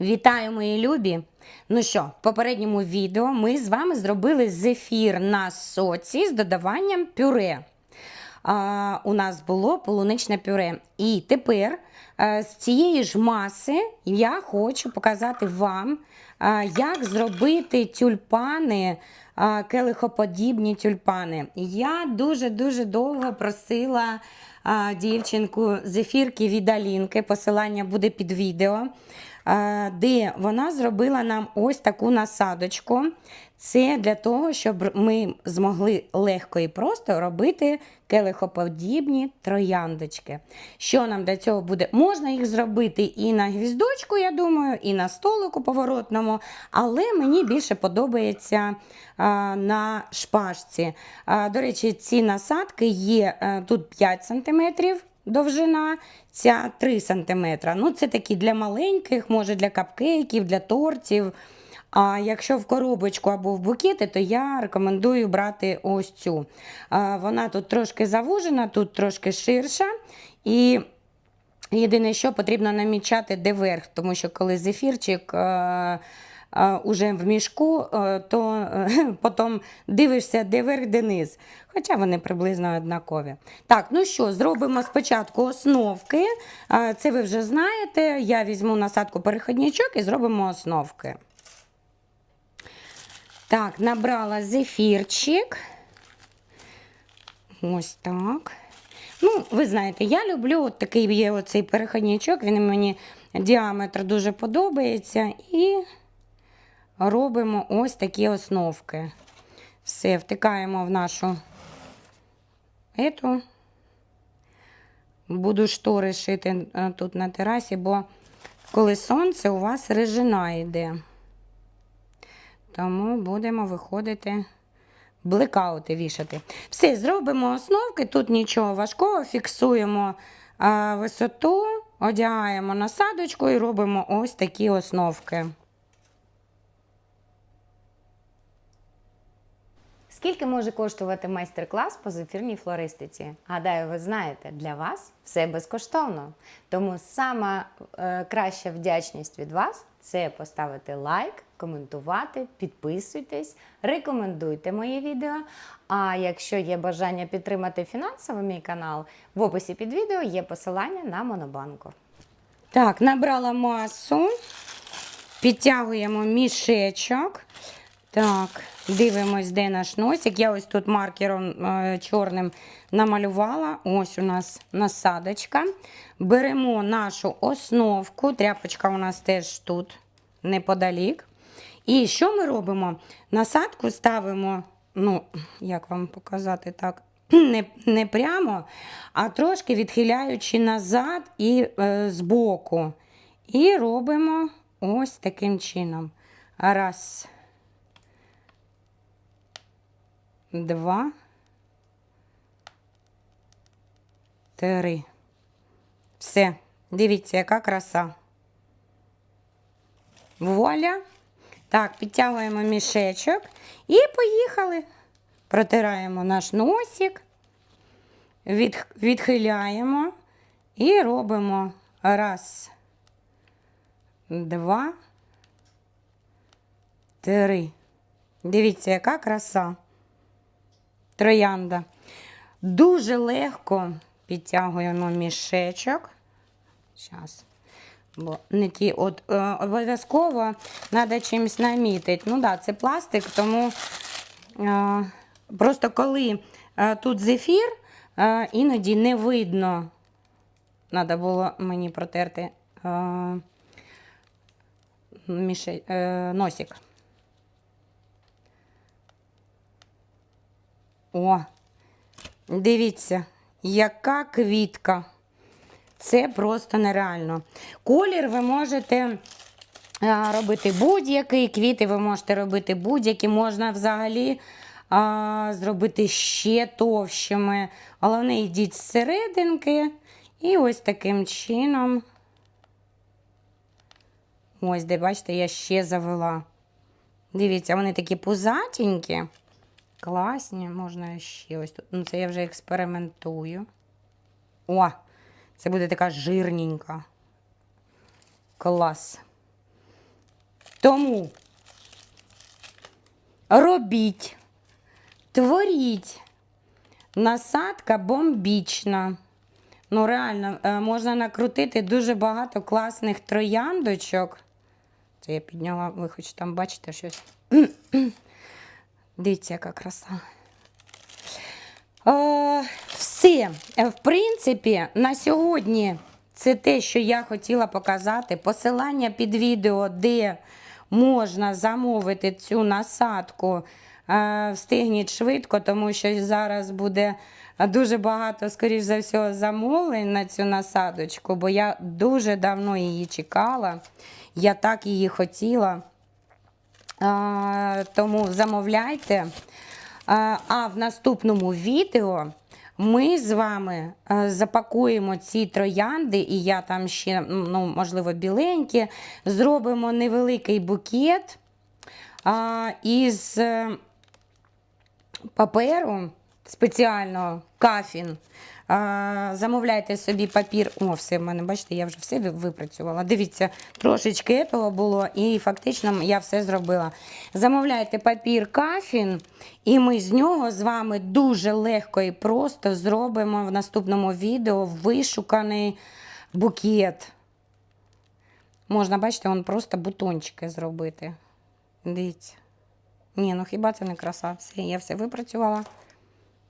Вітаю, мої любі! Ну що, в попередньому відео ми з вами зробили зефір на соці з додаванням пюре. А, у нас було полуничне пюре. І тепер е, з цієї ж маси я хочу показати вам, е, як зробити тюльпани, е, келихоподібні тюльпани. Я дуже-дуже довго просила е, дівчинку зефірки від Алінки, посилання буде під відео де вона зробила нам ось таку насадочку. Це для того, щоб ми змогли легко і просто робити келихоподібні трояндочки. Що нам для цього буде? Можна їх зробити і на гвіздочку, я думаю, і на столику поворотному, але мені більше подобається а, на шпажці. А, до речі, ці насадки є а, тут 5 см довжина, ця 3 см. Ну, це такі для маленьких, може для капкейків, для тортів. А якщо в коробочку або в букети, то я рекомендую брати ось цю. Вона тут трошки завужена, тут трошки ширша. І єдине, що потрібно намічати, де верх, тому що коли зефірчик. Уже в мішку, е, то е, потім дивишся, де верх, де низ. Хоча вони приблизно однакові. Так, ну що, зробимо спочатку основки. Це ви вже знаєте. Я візьму насадку переходничок і зробимо основки. Так, набрала зефірчик. Ось так. Ну, ви знаєте, я люблю от такий є оцей переходничок, він мені діаметр дуже подобається. І робимо ось такі основки. Все, втикаємо в нашу ету. Буду штори шити е, тут на терасі, бо коли сонце, у вас режина йде. Тому будемо виходити блекаути вішати. Все, зробимо основки, тут нічого важкого, фіксуємо а, висоту, одягаємо насадочку і робимо ось такі основки. Скільки може коштувати майстер-клас по зефірній флористиці? Гадаю, ви знаєте, для вас все безкоштовно. Тому сама е, краща вдячність від вас це поставити лайк, коментувати, підписуйтесь, рекомендуйте моє відео. А якщо є бажання підтримати фінансово мій канал, в описі під відео є посилання на Монобанку. Так, набрала масу, підтягуємо мішечок. Так, дивимось, де наш носик. Я ось тут маркером е, чорним намалювала. Ось у нас насадочка. Беремо нашу основку. Тряпочка у нас теж тут неподалік. І що ми робимо? Насадку ставимо, ну, як вам показати так, не, не прямо, а трошки відхиляючи назад і е, збоку. І робимо ось таким чином. Раз. Два. Три. Все. Дивіться, яка краса. Вуаля. Так, підтягуємо мішечок і поїхали. Протираємо наш носик, від, відхиляємо і робимо раз, два, три. Дивіться, яка краса. Троянда. Дуже легко підтягуємо мішечок. Зараз. Бо не ті, от е, обов'язково треба чимось намітити. Ну да, це пластик, тому е, просто коли е, тут зефір, е, іноді не видно. Треба було мені протерти е, міше, е, носик. О, дивіться, яка квітка. Це просто нереально. Колір ви можете робити будь-який, квіти ви можете робити будь-які, можна взагалі а, зробити ще товщими. Головне, йдіть з серединки. І ось таким чином. Ось, де, бачите, я ще завела. Дивіться, вони такі пузатенькі. Класні, можна ще ось тут. Ну, це я вже експериментую. О! Це буде така жирненька. Клас. Тому робіть, творіть. Насадка бомбічна. Ну, реально, е, можна накрутити дуже багато класних трояндочок. Це я підняла, ви хоч там бачите щось. Дивіться, яка краса. Е, все. Е, В принципі, на сьогодні це те, що я хотіла показати. Посилання під відео, де можна замовити цю насадку. Е, Встигніть швидко, тому що зараз буде дуже багато, скоріш за все, замовлень на цю насадочку, бо я дуже давно її чекала. Я так її хотіла. Тому замовляйте. А, а в наступному відео ми з вами е, запакуємо ці троянди, і я там ще, ну, можливо, біленькі, зробимо невеликий букет із е, паперу спеціального кафін. Замовляйте собі папір. О, все в мене, бачите, я вже все випрацювала. Дивіться, трошечки того було, і фактично я все зробила. Замовляйте папір кафін, і ми з нього з вами дуже легко і просто зробимо в наступному відео вишуканий букет. Можна, бачите, он просто бутончики зробити. Дивіться. Ні, ну хіба це не краса? Все, я все випрацювала.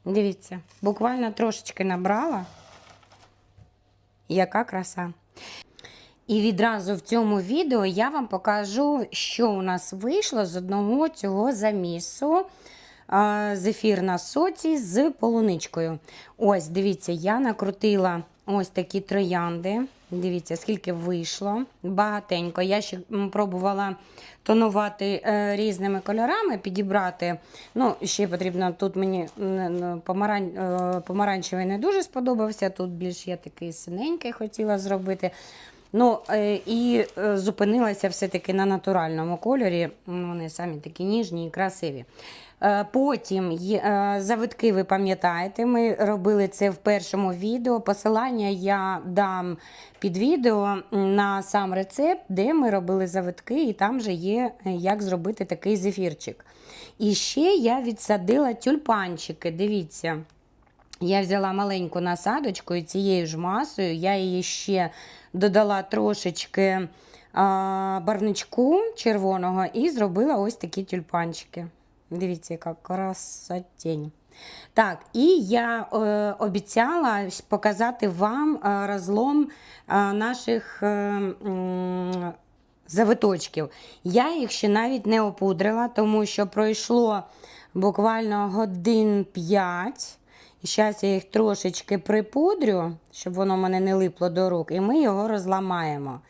Дивіться, буквально трошечки набрала. Яка краса. І відразу в цьому відео я вам покажу, що у нас вийшло з одного цього замісу. а, Зефір на соці з полуничкою. Ось, дивіться, я накрутила ось такі троянди. Дивіться, скільки вийшло. Багатенько. Я ще пробувала тонувати е, різними кольорами, підібрати. Ну, ще потрібно тут мені помаран... е, помаранчевий не дуже сподобався. Тут більш я такий синенький хотіла зробити. Ну, е, і зупинилася все-таки на натуральному кольорі. Вони самі такі ніжні і красиві. Е, Потім е, завитки, ви пам'ятаєте, ми робили це в першому відео. Посилання я дам під відео на сам рецепт, де ми робили завитки, і там же є, е, як зробити такий зефірчик. І ще я відсадила тюльпанчики. Дивіться. Я взяла маленьку насадочку і цією ж масою я її ще додала трошечки а, барвничку червоного і зробила ось такі тюльпанчики. Дивіться, яка красотень. Так, і я е, обіцяла показати вам е, розлом е, наших е, завиточків. Я їх ще навіть не опудрила, тому що пройшло буквально годин 5. І зараз я їх трошечки припудрю, щоб воно мене не липло до рук, і ми його розламаємо.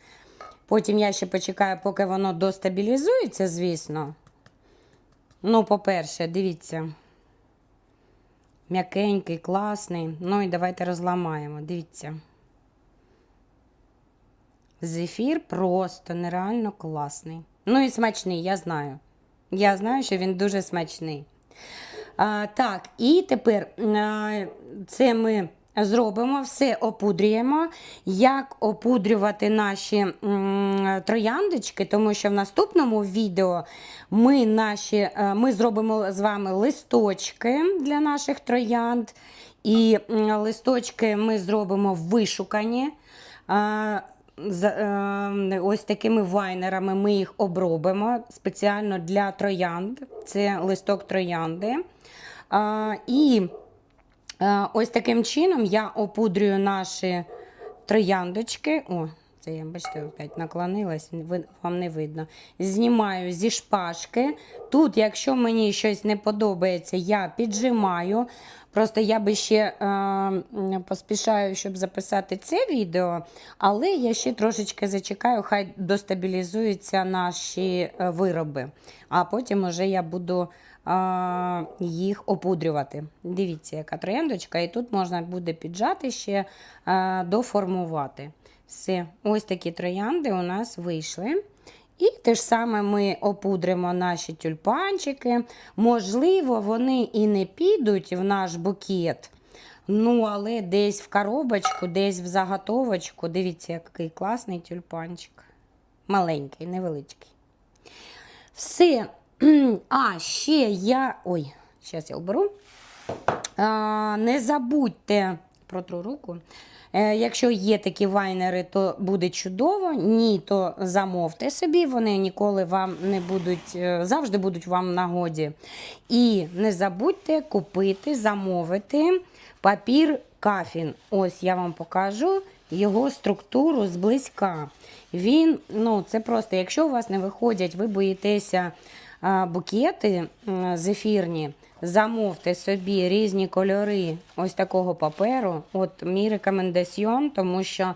Потім я ще почекаю, поки воно достабілізується, звісно. Ну, по-перше, дивіться. М'якенький, класний. Ну і давайте розламаємо. Дивіться. Зефір просто нереально класний. Ну і смачний, я знаю. Я знаю, що він дуже смачний. А, так, і тепер а, це ми зробимо, все опудрюємо. Як опудрювати наші трояндочки, тому що в наступному відео ми, наші, е, ми зробимо з вами листочки для наших троянд. І листочки ми зробимо вишукані. З, е, ось такими вайнерами ми їх обробимо спеціально для троянд. Це листок троянди. І е, ось таким чином я опудрюю наші трояндочки. О, це я, бачите, опять наклонилась, вам не видно. Знімаю зі шпажки. Тут, якщо мені щось не подобається, я піджимаю. Просто я би ще е, поспішаю, щоб записати це відео, але я ще трошечки зачекаю, хай достабілізуються наші е, вироби. А потім уже я буду їх опудрювати. Дивіться, яка трояндочка, і тут можна буде піджати ще доформувати. Все, ось такі троянди у нас вийшли. І те ж саме ми опудримо наші тюльпанчики. Можливо, вони і не підуть в наш букет. Ну, але десь в коробочку, десь в заготовочку. Дивіться, який класний тюльпанчик. Маленький, невеличкий. Все. А, ще я. Ой, зараз я оберу. А, не забудьте протру руку. Е, Якщо є такі вайнери, то буде чудово. Ні, то замовте собі, вони ніколи вам не будуть, е, завжди будуть вам в нагоді. І не забудьте купити, замовити папір кафін. Ось я вам покажу його структуру зблизька. Він, ну, це просто, якщо у вас не виходять, ви боїтеся букети зефірні, замовте собі різні кольори ось такого паперу. От мій рекомендаціон, тому що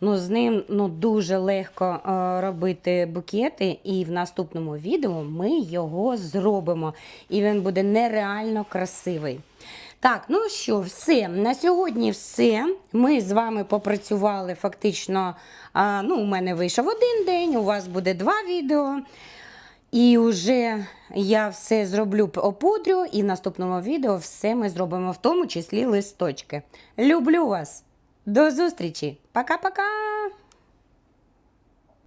ну, з ним ну, дуже легко е, робити букети, і в наступному відео ми його зробимо. І він буде нереально красивий. Так, ну що, все. На сьогодні все. Ми з вами попрацювали фактично. А, ну, у мене вийшов один день, у вас буде два відео. І вже я все зроблю опудрю, і в наступному відео все ми зробимо, в тому числі листочки. Люблю вас! До зустрічі! Пока-пока!